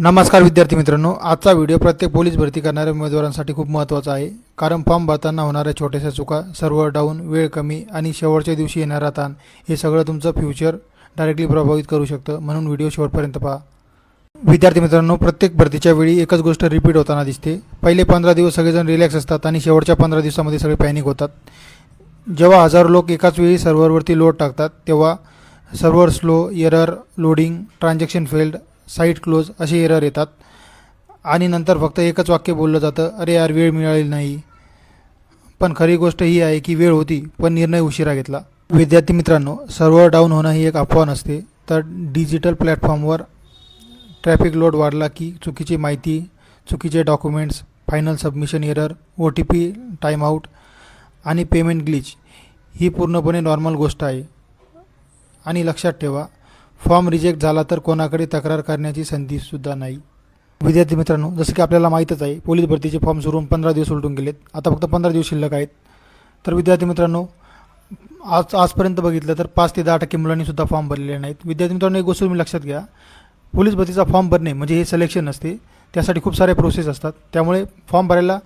नमस्कार विद्यार्थी मित्रांनो आजचा व्हिडिओ प्रत्येक पोलीस भरती करणाऱ्या उमेदवारांसाठी खूप महत्त्वाचा आहे. कारण फॉर्म भरताना होणाऱ्या छोट्याशा चुका सर्व्हर डाऊन वेळ कमी आणि शेवटच्या दिवशी येणारा ताण हे सगळं तुमचं फ्युचर डायरेक्टली प्रभावित करू शकतं. म्हणून व्हिडिओ शेवटपर्यंत पहा. विद्यार्थी मित्रांनो प्रत्येक भरतीच्या वेळी एकच गोष्ट रिपीट होताना दिसते. पहिले पंधरा दिवस सगळेजण रिलॅक्स असतात आणि शेवटच्या पंधरा दिवसामध्ये सगळे पॅनिक होतात. जेव्हा हजारो लोक एकाच वेळी सर्व्हरवरती लोड टाकतात तेव्हा server slow error loading transaction failed site close असे एरर येतात. आणि नंतर फक्त एकच वाक्य बोललं जातं अरे यार वेळ मिळालेली नाही. पण खरी गोष्ट ही आहे की वेळ होती पण निर्णय उशिरा घेतला. विद्यार्थी मित्रांनो सर्व्हर डाऊन होणं ही एक अफवा नसते तर डिजिटल प्लॅटफॉर्मवर ट्रॅफिक लोड वाढला की चुकीची माहिती चुकीचे documents final submission error O T P timeout आणि पेमेंट ग्लिच ही पूर्णपणे नॉर्मल गोष्ट आहे. आणि लक्षात ठेवा फॉर्म रिजेक्ट झाला तर कोणाकडे तक्रार करण्याची संधीसुद्धा नाही. विद्यार्थी मित्रांनो जसं की आपल्याला माहीतच आहे पोलीस भरतीचे फॉर्म सुरू पंधरा दिवस उलटून गेलेत. आता फक्त पंधरा दिवस शिल्लक आहेत. तर विद्यार्थी मित्रांनो आज आजपर्यंत बघितलं तर पाच ते दहा टक्के मुलांनीसुद्धा फॉर्म भरलेले नाहीत. विद्यार्थी मित्रांनो एक गोष्ट तुम्ही लक्षात घ्या. पोलीस भरतीचा फॉर्म भरणे म्हणजे हे सिलेक्शन असते त्यासाठी खूप सारे प्रोसेस असतात. त्यामुळे फॉर्म भरायला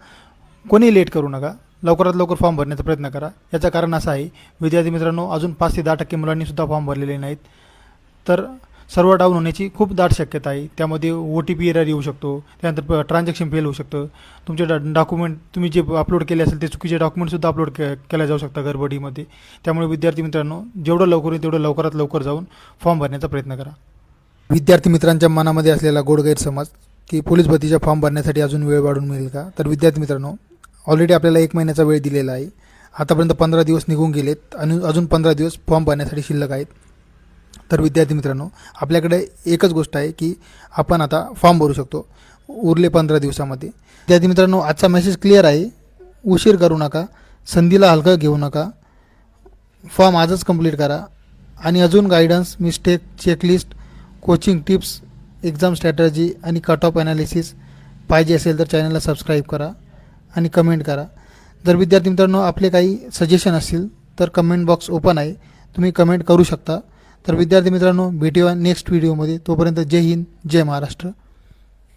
कोणी लेट करू नका. लवकरात लवकर फॉर्म भरण्याचा प्रयत्न करा. याचं कारण असं आहे विद्यार्थी मित्रांनो अजून पाच ते दहा टक्के मुलांनीसुद्धा फॉर्म भरलेले नाहीत. तर सर्व डाऊन होण्याची खूप दाट शक्यता आहे. त्यामध्ये ओ टी पी एरर येऊ शकतो. त्यानंतर ट्रान्झॅक्शन फेल होऊ शकतं. तुमचे डा डॉक्युमेंट तुम्ही जे अपलोड केले असेल ते चुकीचे डॉक्युमेंटसुद्धा अपलोड के केल्या जाऊ शकतात गडबडीमध्ये. त्यामुळे विद्यार्थी मित्रांनो जेवढं लवकर होईल तेवढं लवकरात लवकर जाऊन फॉर्म भरण्याचा प्रयत्न करा. विद्यार्थी मित्रांच्या मनामध्ये असलेला गोड गैरसमज की पोलीस भरतीच्या फॉर्म भरण्यासाठी अजून वेळ वाढून मिळेल का? तर विद्यार्थी मित्रांनो ऑलरेडी आपल्याला एक महिन्याचा वेळ दिलेला आहे. आतापर्यंत पंधरा दिवस निघून गेलेत आणि अजून पंधरा दिवस फॉर्म भरण्यासाठी शिल्लक आहेत. तर विद्यार्थी मित्रांनो आपल्याकडे एकच गोष्ट आहे की आपण आता फॉर्म भरू शकतो उरले पंधरा दिवसामध्ये. विद्यार्थी मित्रांनो आजचा मेसेज क्लिअर आहे. उशीर करू नका. संधीला हलकं घेऊ नका. फॉर्म आजच कंप्लीट करा. आणि अजून guidance mistake checklist coaching tips exam strategy आणि कट ऑफ ॲनालिसिस पाहिजे असेल तर चॅनलला सबस्क्राईब करा आणि कमेंट करा. जर विद्यार्थी मित्रांनो आपले काही सजेशन असतील तर कमेंट बॉक्स ओपन आहे. तुम्ही कमेंट करू शकता. तर विद्यार्थी मित्रांनो भेटूया नेक्स्ट व्हिडिओमध्ये तोपर्यंत जय हिंद जय महाराष्ट्र.